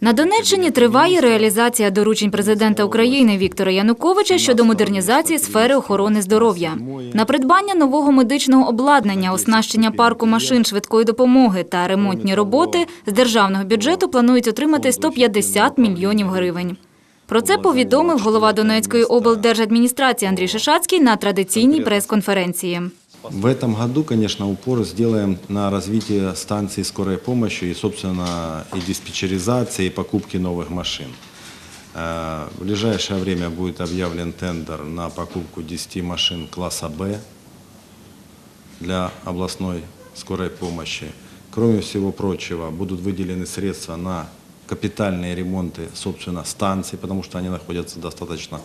На Донеччині триває реалізація доручень президента України Віктора Януковича щодо модернізації сфери охорони здоров'я. На придбання нового медичного обладнання, оснащення парку машин швидкої допомоги та ремонтні роботи з державного бюджету планують отримати 150 мільйонів гривень. Про це повідомив голова Донецької облдержадміністрації Андрій Шишацький на традиційній прес-конференції. В этом году, конечно, упор сделаем на развитие станций скорой помощи и, собственно, и диспетчеризации, и покупки новых машин. Э, В ближайшее время будет объявлен тендер на покупку 10 машин класса «Б» для областной скорой помощи. Кроме всего прочего, будут выделены средства на капитальные ремонты, собственно, станций, потому что они находятся в достаточно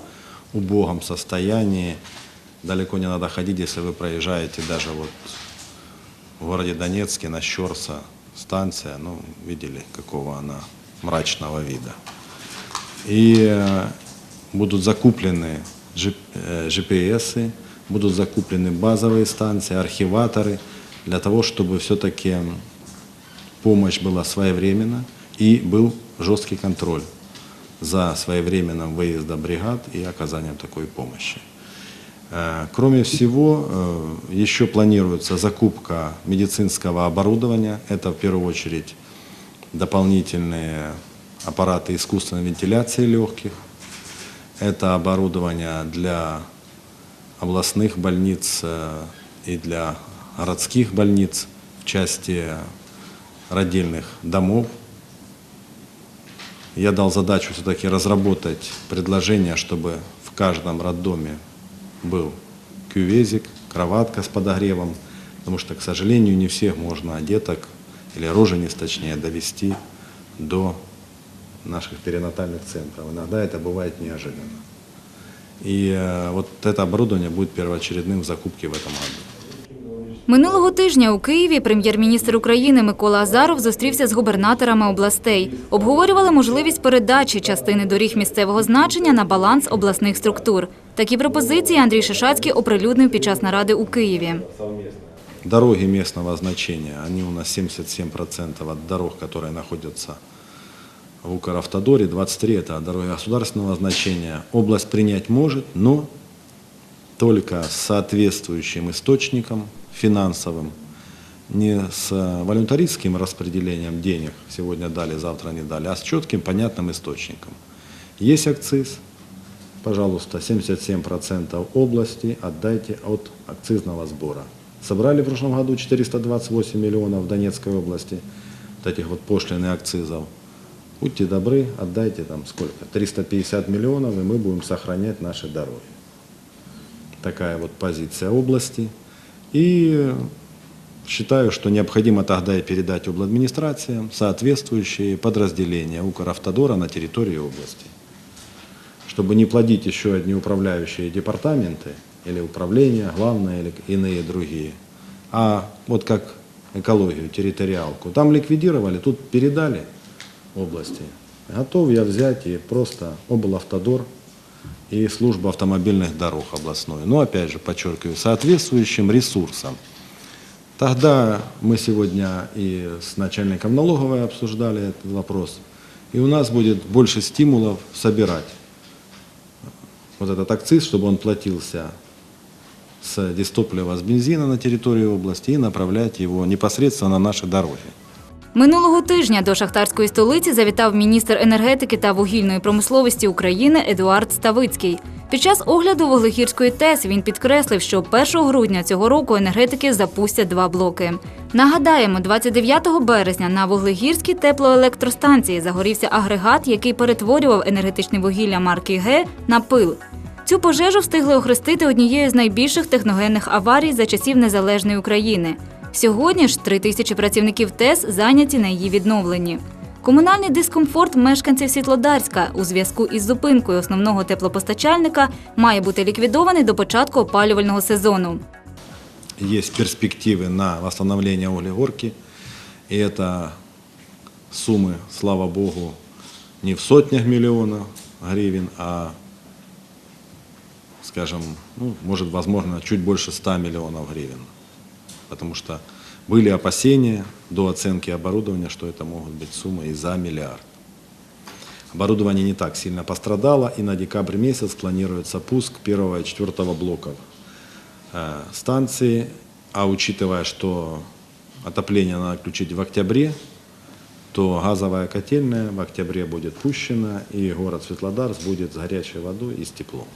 убогом состоянии. Далеко не надо ходить, если вы проезжаете даже вот в городе Донецке на Щорса станция, ну, видели, какого она мрачного вида. И э, будут закуплены G- э, GPS, будут закуплены базовые станции, архиваторы, для того, чтобы все-таки помощь была своевременна и был жесткий контроль за своевременным выездом бригад и оказанием такой помощи. Э, Кроме всего, э, еще планируется закупка медицинского оборудования. Это в первую очередь дополнительные аппараты искусственной вентиляции легких. Это оборудование для областных больниц э, и для городских больниц в части родильных домов. Я дал задачу все-таки разработать предложение, чтобы в каждом роддоме был кювезик, кроватка с подогревом, потому что, к сожалению, не всех можно деток или рожениц, точнее, довести до наших перинатальных центров. Иногда это бывает неожиданно. И э, вот это оборудование будет первоочередным в закупке в этом году. Минулого тижня у Києві прем'єр-міністр України Микола Азаров зустрівся з губернаторами областей. Обговорювали можливість передачі частини доріг місцевого значення на баланс обласних структур. Такі пропозиції Андрій Шишацький оприлюднив під час наради у Києві. Дороги местного значения, они у нас 77% от дорог, которые находятся в Укравтодоре, 23 это дороги государственного значения. Область принять может, но только с соответствующим источником финансовым, не с волюнтаристским распределением денег, сегодня дали, завтра не дали, а с четким, понятным источником. Есть акциз, пожалуйста, 77% области отдайте от акцизного сбора. Собрали в прошлом году 428 миллионов в Донецкой области, вот этих вот пошлин и акцизов. Будьте добры, отдайте там сколько? 350 миллионов, и мы будем сохранять наши дороги. Такая вот позиция области. И считаю, что необходимо тогда и передать обладминистрациям соответствующие подразделения Укравтодора на территории области. Чтобы не плодить еще одни управляющие департаменты или управления, главное, или иные другие. А вот как экологию, территориалку. Там ликвидировали, тут передали области. Готов я взять и просто облавтодор и службу автомобильных дорог областной. Но опять же, подчеркиваю, соответствующим ресурсом. Тогда мы сегодня и с начальником налоговой обсуждали этот вопрос. И у нас будет больше стимулов собирать вот этот акциз, чтобы он платился с дистоплива, с бензина на территории области и направлять его непосредственно на наши дороги. Минулого тижня до шахтарської столиці завітав міністр енергетики та вугільної промисловості України Едуард Ставицький. Під час огляду Вуглегірської ТЕС він підкреслив, що 1 грудня цього року енергетики запустять два блоки. Нагадаємо, 29 березня на Вуглегірській теплоелектростанції загорівся агрегат, який перетворював енергетичне вугілля марки Г на пил. Цю пожежу встигли охрестити однією з найбільших техногенних аварій за часів незалежної України. Сьогодні ж три тисячі працівників ТЕС зайняті на її відновленні. Комунальний дискомфорт мешканців Світлодарська у зв'язку із зупинкою основного теплопостачальника має бути ліквідований до початку опалювального сезону. Есть перспективы на восстановление углегорки. И это суммы, слава богу, не в сотнях миллионов гривен, а, скажем, ну, может, возможно, чуть больше 100 миллионов гривен. Потому что Были опасения до оценки оборудования, что это могут быть суммы и за миллиард. Оборудование не так сильно пострадало, и на декабрь месяц планируется пуск первого и четвертого блоков э, станции. А учитывая, что отопление надо включить в октябре, то газовая котельная в октябре будет пущена, и город Светлодарс будет с горячей водой и с теплом.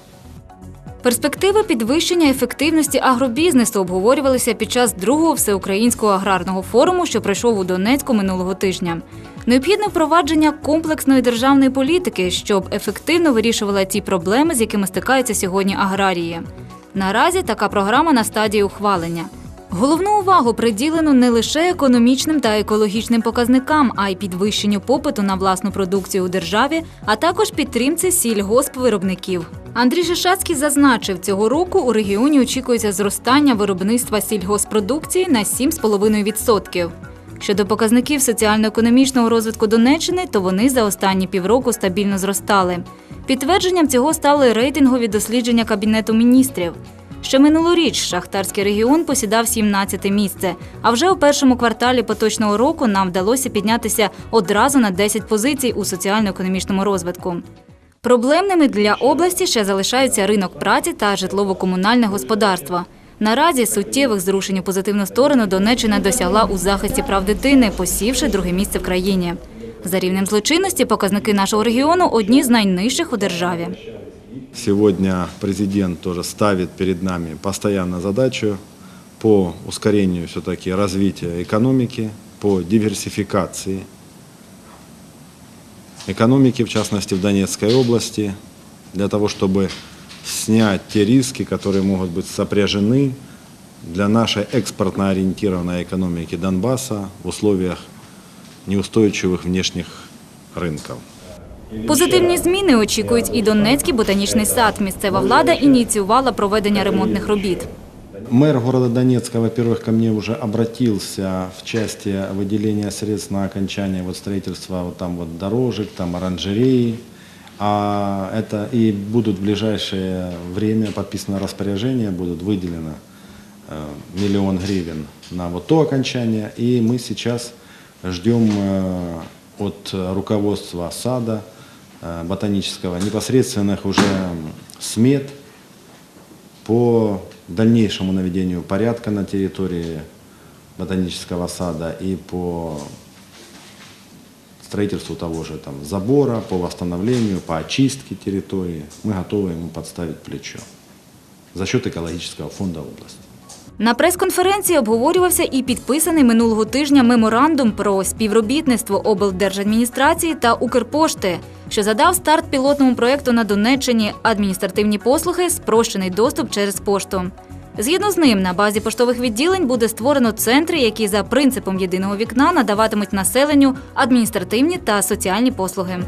Перспективи підвищення ефективності агробізнесу обговорювалися під час другого всеукраїнського аграрного форуму, що пройшов у Донецьку минулого тижня. Необхідне впровадження комплексної державної політики, щоб ефективно вирішувала ті проблеми, з якими стикаються сьогодні аграрії. Наразі така програма на стадії ухвалення. Головну увагу приділено не лише економічним та екологічним показникам, а й підвищенню попиту на власну продукцію у державі, а також підтримці сільгоспвиробників. Андрій Шишацький зазначив, цього року у регіоні очікується зростання виробництва сільгоспродукції на 7,5%. Щодо показників соціально-економічного розвитку Донеччини, то вони за останні півроку стабільно зростали. Підтвердженням цього стали рейтингові дослідження Кабінету міністрів. Ще минулоріч шахтарський регіон посідав 17 місце. А вже у першому кварталі поточного року нам вдалося піднятися одразу на 10 позицій у соціально-економічному розвитку. Проблемними для області ще залишаються ринок праці та житлово-комунальне господарство. Наразі суттєвих зрушень у позитивну сторону Донеччина досягла у захисті прав дитини, посівши друге місце в країні. За рівнем злочинності показники нашого регіону одні з найнижчих у державі. Сегодня президент тоже ставит перед нами постоянно задачу по ускорению все-таки развития экономики, по диверсификации экономики, в частности в Донецкой области, для того, чтобы снять те риски, которые могут быть сопряжены для нашей экспортно ориентированной экономики Донбасса в условиях неустойчивых внешних рынков. Позитивні зміни очікують і Донецький ботанічний сад. Місцева влада ініціювала проведення ремонтних робіт. Мэр города Донецка, во-первых, ко мне уже обратился в части выделения средств на окончание вот строительства вот там вот дорожек, там оранжереи. А это и будут в ближайшее время подписано распоряжение, будут выделено э, миллион гривен на вот то окончание. И мы сейчас ждем э, от руководства сада э, ботанического непосредственных уже смет по дальнейшему наведению порядка на территории ботанического сада и по строительству того же там, забора, по восстановлению, по очистке территории. Мы готовы ему подставить плечо за счет экологического фонда области. На прес-конференції обговорювався і підписаний минулого тижня меморандум про співробітництво облдержадміністрації та Укрпошти, що задав старт пілотному проєкту на Донеччині адміністративні послуги, спрощений доступ через пошту. Згідно з ним, на базі поштових відділень буде створено центри, які за принципом єдиного вікна надаватимуть населенню адміністративні та соціальні послуги.